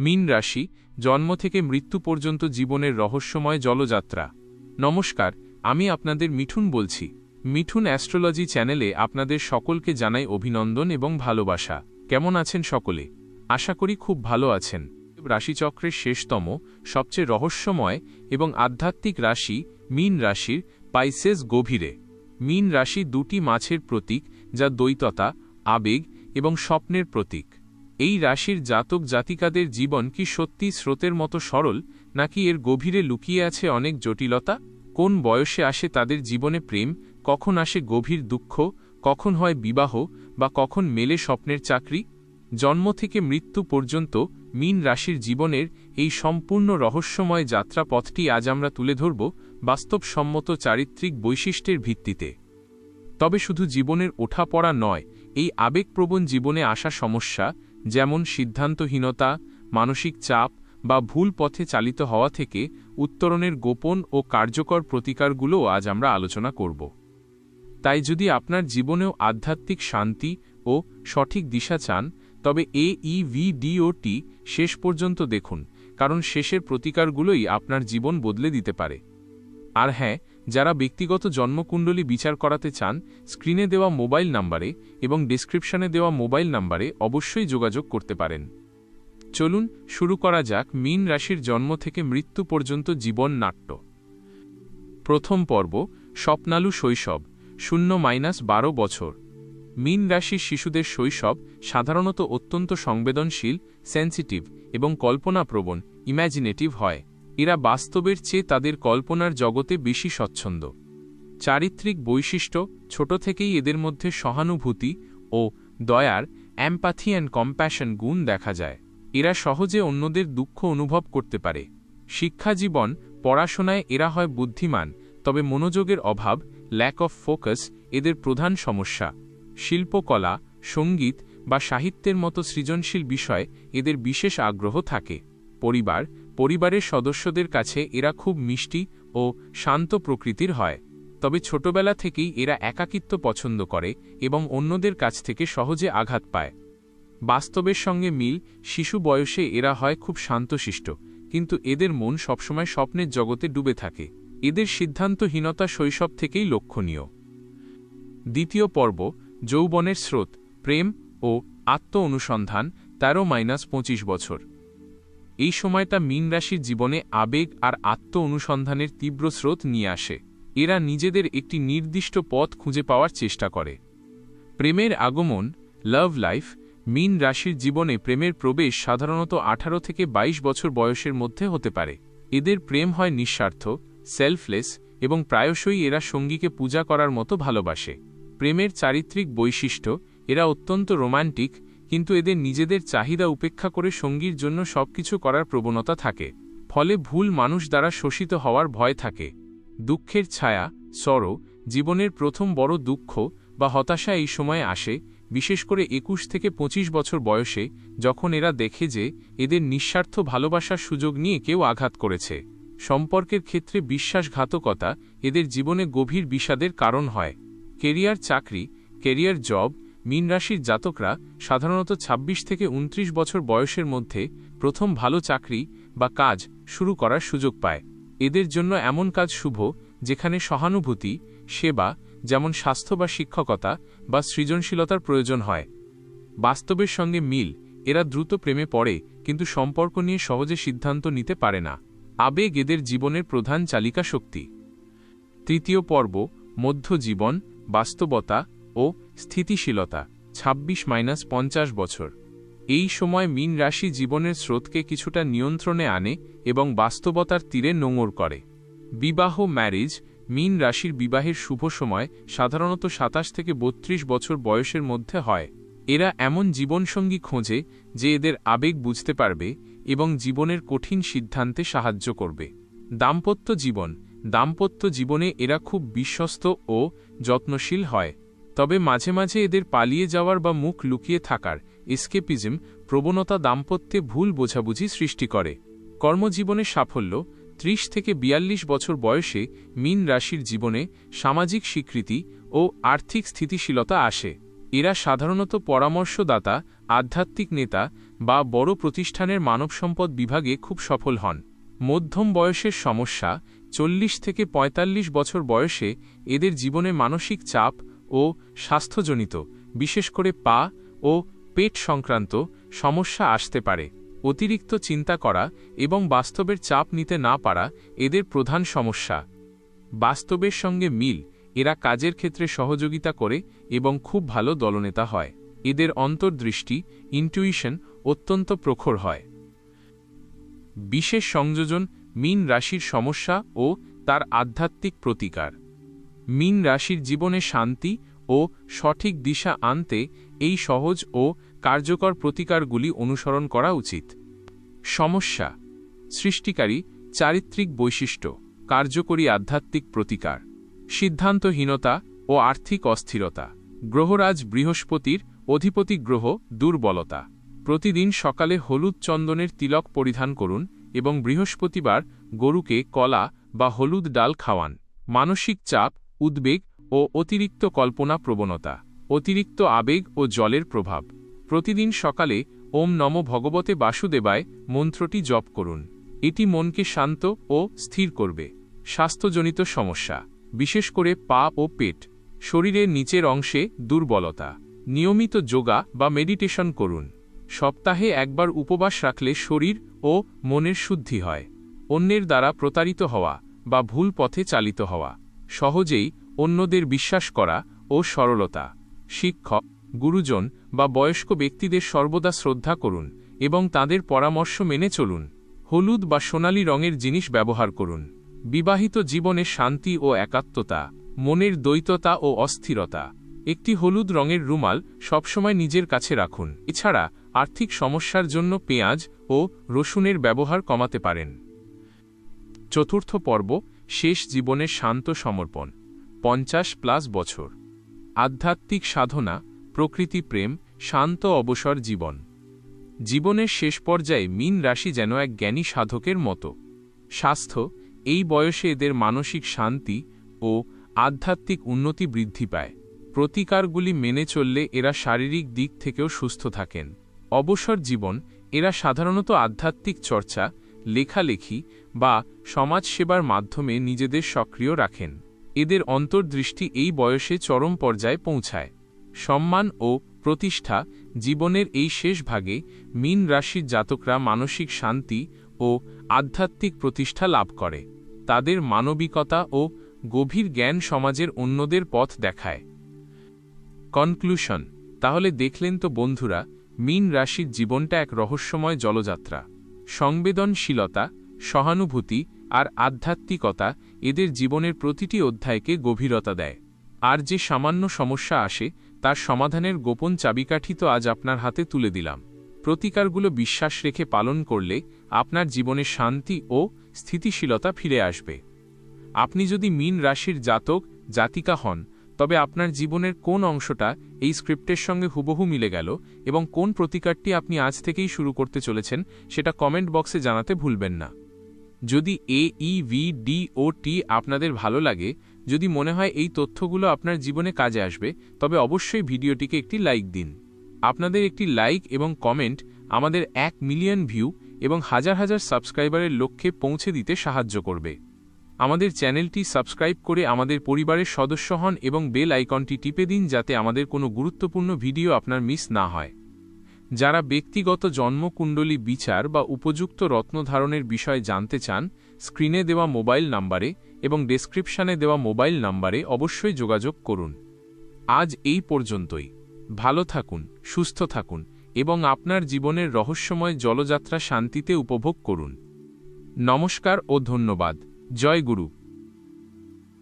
মীন রাশি, জন্ম থেকে মৃত্যু পর্যন্ত জীবনের রহস্যময় জলযাত্রা। নমস্কার, আমি আপনাদের মিঠুন বলছি। মিঠুন অ্যাস্ট্রোলজি চ্যানেলে আপনাদের সকলকে জানাই অভিনন্দন এবং ভালোবাসা। কেমন আছেন সকলে? আশা করি খুব ভালো আছেন। রাশিচক্রের শেষতম, সবচেয়ে রহস্যময় এবং আধ্যাত্মিক রাশি মীন রাশির পাইসেস গভীরে। মীন রাশি দুটি মাছের প্রতীক যা দ্বৈততা, আবেগ এবং স্বপ্নের প্রতীক। এই রাশির জাতক জাতিকাদের জীবন কি সত্যি স্রোতের মতো সরল, নাকি এর গভীরে লুকিয়ে আছে অনেক জটিলতা? কোন বয়সে আসে তাদের জীবনে প্রেম, কখন আসে গভীর দুঃখ, কখন হয় বিবাহ, বা কখন মেলে স্বপ্নের চাকরি? জন্ম থেকে মৃত্যু পর্যন্ত মিন রাশির জীবনের এই সম্পূর্ণ রহস্যময় যাত্রাপথটি আজ আমরা তুলে ধরব বাস্তবসম্মত চারিত্রিক বৈশিষ্ট্যের ভিত্তিতে। তবে শুধু জীবনের ওঠাপড়া নয়, এই আবেগপ্রবণ জীবনে আসা সমস্যা যেমন সিদ্ধান্তহীনতা, মানসিক চাপ বা ভুল পথে চালিত হওয়া থেকে উত্তরণের গোপন ও কার্যকর প্রতিকারগুলোও আজ আমরা আলোচনা করব। তাই যদি আপনার জীবনেও আধ্যাত্মিক শান্তি ও সঠিক দিশা চান, তবে এ ইভিডিওটি শেষ পর্যন্ত দেখুন, কারণ শেষের প্রতিকারগুলোই আপনার জীবন বদলে দিতে পারে। আর হ্যাঁ যারা ব্যক্তিগত জন্মকুণ্ডলী বিচার করাতে চান, স্ক্রিনে দেওয়া মোবাইল নাম্বারে এবং ডিসক্রিপশনে দেওয়া মোবাইল নাম্বারে অবশ্যই যোগাযোগ করতে পারেন। চলুন, শুরু করা যাক মীন রাশির জন্ম থেকে মৃত্যু পর্যন্ত জীবন নাট্য। প্রথম পর্ব, স্বপ্নালু শৈশব, শূন্য মাইনাস বারো বছর। মীন রাশির শিশুদের শৈশব সাধারণত অত্যন্ত সংবেদনশীল, সেন্সিটিভ এবং কল্পনাপ্রবণ, ইম্যাজিনেটিভ হয়। এরা বাস্তবের চেয়ে তাদের কল্পনার জগতে বেশি স্বচ্ছন্দ। চারিত্রিক বৈশিষ্ট্য, ছোট থেকেই এদের মধ্যে সহানুভূতি ও দয়ার অ্যাম্পাথি অ্যান্ড কম্প্যাশন গুণ দেখা যায়। এরা সহজে অন্যদের দুঃখ অনুভব করতে পারে। শিক্ষাজীবন পড়াশোনায় এরা হয় বুদ্ধিমান, তবে মনোযোগের অভাব ল্যাক অফ ফোকাস এদের প্রধান সমস্যা। শিল্পকলা, সংগীত বা সাহিত্যের মতো সৃজনশীল বিষয় এদের বিশেষ আগ্রহ থাকে। পরিবার পরিবারের সদস্যদের কাছে এরা খুব মিষ্টি ও শান্ত প্রকৃতির হয়। তবে ছোটবেলা থেকেই এরা একাকিত্ব পছন্দ করে এবং অন্যদের কাছ থেকে সহজে আঘাত পায়। বাস্তবের সঙ্গে মিল, শিশু বয়সে এরা হয় খুব শান্তশিষ্ট, কিন্তু এদের মন সবসময় স্বপ্নের জগতে ডুবে থাকে। এদের সিদ্ধান্তহীনতা শৈশব থেকেই লক্ষণীয়। দ্বিতীয় পর্ব, যৌবনের স্রোত, প্রেম ও আত্ম অনুসন্ধান তেরো মাইনাস পঁচিশ বছর। এই সময়টা মীন রাশির জীবনে আবেগ আর আত্ম অনুসন্ধানের তীব্র স্রোত নিয়ে আসে। এরা নিজেদের একটি নির্দিষ্ট পথ খুঁজে পাওয়ার চেষ্টা করে। প্রেমের আগমন লাভ লাইফ মীন রাশির জীবনে প্রেমের প্রবেশ সাধারণত আঠারো থেকে ২২ বছর বয়সের মধ্যে হতে পারে। এদের প্রেম হয় নিঃস্বার্থ সেলফলেস এবং প্রায়শই এরা সঙ্গীকে পূজা করার মতো ভালোবাসে। প্রেমের চারিত্রিক বৈশিষ্ট্য, এরা অত্যন্ত রোমান্টিক কিন্তু এদের নিজেদের চাহিদা উপেক্ষা করে সঙ্গীর জন্য সবকিছু করার প্রবণতা থাকে। ফলে ভুল মানুষ দ্বারা শোষিত হওয়ার ভয় থাকে। দুঃখের ছায়া সরো জীবনের প্রথম বড় দুঃখ বা হতাশা এই সময়ে আসে, বিশেষ করে একুশ থেকে ২৫ বছর বয়সে, যখন এরা দেখে যে এদের নিঃস্বার্থ ভালোবাসার সুযোগ নিয়ে কেউ আঘাত করেছে। সম্পর্কের ক্ষেত্রে বিশ্বাসঘাতকতা এদের জীবনে গভীর বিষাদের কারণ হয়। কেরিয়ার চাকরি, কেরিয়ার জব মীন রাশির জাতকরা সাধারণত ২৬ থেকে ২৯ বছর বয়সের মধ্যে প্রথম ভালো চাকরি বা কাজ শুরু করার সুযোগ পায়। এদের জন্য এমন কাজ শুভ, যেখানে সহানুভূতি, সেবা, যেমন স্বাস্থ্য বা শিক্ষকতা বা সৃজনশীলতার প্রয়োজন হয়। বাস্তবের সঙ্গে মিল, এরা দ্রুত প্রেমে পড়ে, কিন্তু সম্পর্ক নিয়ে সহজে সিদ্ধান্ত নিতে পারে না। আবেগ এদের জীবনের প্রধান চালিকা শক্তি তৃতীয় পর্ব, মধ্যজীবন, বাস্তবতা ও স্থিতিশীলতা ২৬ মাইনাস পঞ্চাশ বছর। এই সময় মীন রাশি জীবনের স্রোতকে কিছুটা নিয়ন্ত্রণে আনে এবং বাস্তবতার তীরে নোঙর করে। বিবাহ, ম্যারেজ, মীন রাশির বিবাহের শুভ সময় সাধারণত সাতাশ থেকে ৩২ বছর বয়সের মধ্যে হয়। এরা এমন জীবনসঙ্গী খোঁজে যে এদের আবেগ বুঝতে পারবে এবং জীবনের কঠিন সিদ্ধান্তে সাহায্য করবে। দাম্পত্য জীবন, দাম্পত্য জীবনে এরা খুব বিশ্বস্ত ও যত্নশীল হয়। তবে মাঝে মাঝে এদের পালিয়ে যাওয়ার বা মুখ লুকিয়ে থাকার এসকেপিজম প্রবণতা দাম্পত্যে ভুল বোঝাবুঝি সৃষ্টি করে। কর্মজীবনে সাফল্য, ত্রিশ থেকে বিয়াল্লিশ বছর বয়সে মিন রাশির জীবনে সামাজিক স্বীকৃতি ও আর্থিক স্থিতিশীলতা আসে। এরা সাধারণত পরামর্শদাতা, আধ্যাত্মিক নেতা বা বড় প্রতিষ্ঠানের মানব সম্পদ বিভাগে খুব সফল হন। মধ্যম বয়সের সমস্যা, চল্লিশ থেকে ৪৫ বছর বয়সে এদের জীবনে মানসিক চাপ ও স্বাস্থ্যজনিত, বিশেষ করে পা ও পেট সংক্রান্ত সমস্যা আসতে পারে, অতিরিক্ত চিন্তা করা এবং বাস্তবের চাপ নিতে না পারা এদের প্রধান সমস্যা। বাস্তবের সঙ্গে মিল, এরা কাজের ক্ষেত্রে সহযোগিতা করে এবং খুব ভালো দলনেতা হয়। এদের অন্তর্দৃষ্টি, ইন্টুইশন অত্যন্ত প্রখর হয়। বিশেষ সংযোজন, মিন রাশির সমস্যা ও তার আধ্যাত্মিক প্রতিকার। মিন রাশির জীবনে শান্তি ও সঠিক দিশা আনতে এই সহজ ও কার্যকর প্রতিকারগুলি অনুসরণ করা উচিত। সমস্যা সৃষ্টিকারী চারিত্রিক বৈশিষ্ট্য, কার্যকরী আধ্যাত্মিক প্রতিকার, সিদ্ধান্তহীনতা ও আর্থিক অস্থিরতা, গ্রহরাজ বৃহস্পতির অধিপতি গ্রহ দুর্বলতা। প্রতিদিন সকালে হলুদ চন্দনের তিলক পরিধান করুন এবং বৃহস্পতিবার গরুকে কলা বা হলুদ ডাল খাওয়ান। মানসিক চাপ উদ্বেগ ও অতিরিক্ত কল্পনা প্রবণতা অতিরিক্ত আবেগ ও জলের প্রভাব। প্রতিদিন সকালে ওম নম ভগবতে বাসুদেবায় মন্ত্রটি জপ করুন। এটি মনকে শান্ত ও স্থির করবে। স্বাস্থ্যজনিত সমস্যা, বিশেষ করে পা ও পেট, শরীরের নিচের অংশে দুর্বলতা। নিয়মিত যোগা বা মেডিটেশন করুন। সপ্তাহে একবার উপবাস রাখলে শরীর ও মনের শুদ্ধি হয়। অন্যের দ্বারা প্রতারিত হওয়া বা ভুল পথে চালিত হওয়া। সহজেই অন্যদের বিশ্বাস করা ও সরলতা। শিক্ষক, গুরুজন বা বয়স্ক ব্যক্তিদের সর্বদা শ্রদ্ধা করুন এবং তাদের পরামর্শ মেনে চলুন। হলুদ বা সোনালি রঙের জিনিস ব্যবহার করুন। বিবাহিত জীবনে শান্তি ও একাত্মতা, মনের দ্বৈততা ও অস্থিরতা। একটি হলুদ রঙের রুমাল সবসময় নিজের কাছে রাখুন। এছাড়া আর্থিক সমস্যার জন্য পেঁয়াজ ও রসুনের ব্যবহার কমাতে পারেন। চতুর্থ পর্ব শেষ জীবনের শান্ত সমর্পণ, পঞ্চাশ প্লাস বছর। আধ্যাত্মিক সাধনা, প্রকৃতি প্রেম, শান্ত অবসর জীবন। জীবনের শেষ পর্যায়ে মিন রাশি যেন এক জ্ঞানী সাধকের মতো। স্বাস্থ্য, এই বয়সে এদের মানসিক শান্তি ও আধ্যাত্মিক উন্নতি বৃদ্ধি পায়। প্রতিকারগুলি মেনে চললে এরা শারীরিক দিক থেকেও সুস্থ থাকেন। অবসর জীবন, এরা সাধারণত আধ্যাত্মিক চর্চা লেখালেখি বা সমাজসেবার মাধ্যমে নিজেদের সক্রিয় রাখেন। এদের অন্তর্দৃষ্টি এই বয়সে চরম পর্যায়ে পৌঁছায়। সম্মান ও প্রতিষ্ঠা জীবনের এই শেষ ভাগে মিন রাশির জাতকরা মানসিক শান্তি ও আধ্যাত্মিক প্রতিষ্ঠা লাভ করে। তাদের মানবিকতা ও গভীর জ্ঞান সমাজের অন্যদের পথ দেখায়। কনক্লুশন, তাহলে দেখলেন তো বন্ধুরা, মিন রাশির জীবনটা এক রহস্যময় জলযাত্রা। সংবেদনশীলতা, সহানুভূতি আর আধ্যাত্মিকতা এদের জীবনের প্রতিটি অধ্যায়কে গভীরতা দেয়। আর যে সামান্য সমস্যা আসে, তার সমাধানের গোপন চাবিকাঠি তো আজ আপনার হাতে তুলে দিলাম। প্রতিকারগুলো বিশ্বাস রেখে পালন করলে আপনার জীবনে শান্তি ও স্থিতিশীলতা ফিরে আসবে। আপনি যদি মিন রাশির জাতক, জাতিকা হন তবে আপনার জীবনের কোন অংশটা এই স্ক্রিপ্টের সঙ্গে হুবহু মিলে গেল এবং কোন প্রতিকারটি আপনি আজ থেকেই শুরু করতে চলেছেন সেটা কমেন্ট বক্সে জানাতে ভুলবেন না। যদি এ ই ভি ডি ও টি আপনাদের ভালো লাগে, যদি মনে হয় এই তথ্যগুলো আপনার জীবনে কাজে আসবে, তবে অবশ্যই ভিডিওটিকে একটি লাইক দিন। আপনাদের একটি লাইক এবং কমেন্ট আমাদের এক মিলিয়ন ভিউ এবং হাজার হাজার সাবস্ক্রাইবারের লক্ষ্যে পৌঁছে দিতে সাহায্য করবে। আমাদের চ্যানেলটি সাবস্ক্রাইব করে আমাদের পরিবারের সদস্য হন এবং বেল আইকনটি টিপে দিন যাতে আমাদের কোনো গুরুত্বপূর্ণ ভিডিও আপনার মিস না হয়। যারা ব্যক্তিগত জন্মকুণ্ডলী বিচার বা উপযুক্ত রত্নধারণের বিষয়ে জানতে চান, স্ক্রিনে দেওয়া মোবাইল নাম্বারে এবং ডেসক্রিপশানে দেওয়া মোবাইল নাম্বারে অবশ্যই যোগাযোগ করুন। আজ এই পর্যন্তই। ভালো থাকুন, সুস্থ থাকুন এবং আপনার জীবনের রহস্যময় জলযাত্রা শান্তিতে উপভোগ করুন। নমস্কার ও ধন্যবাদ। জয় গুরু।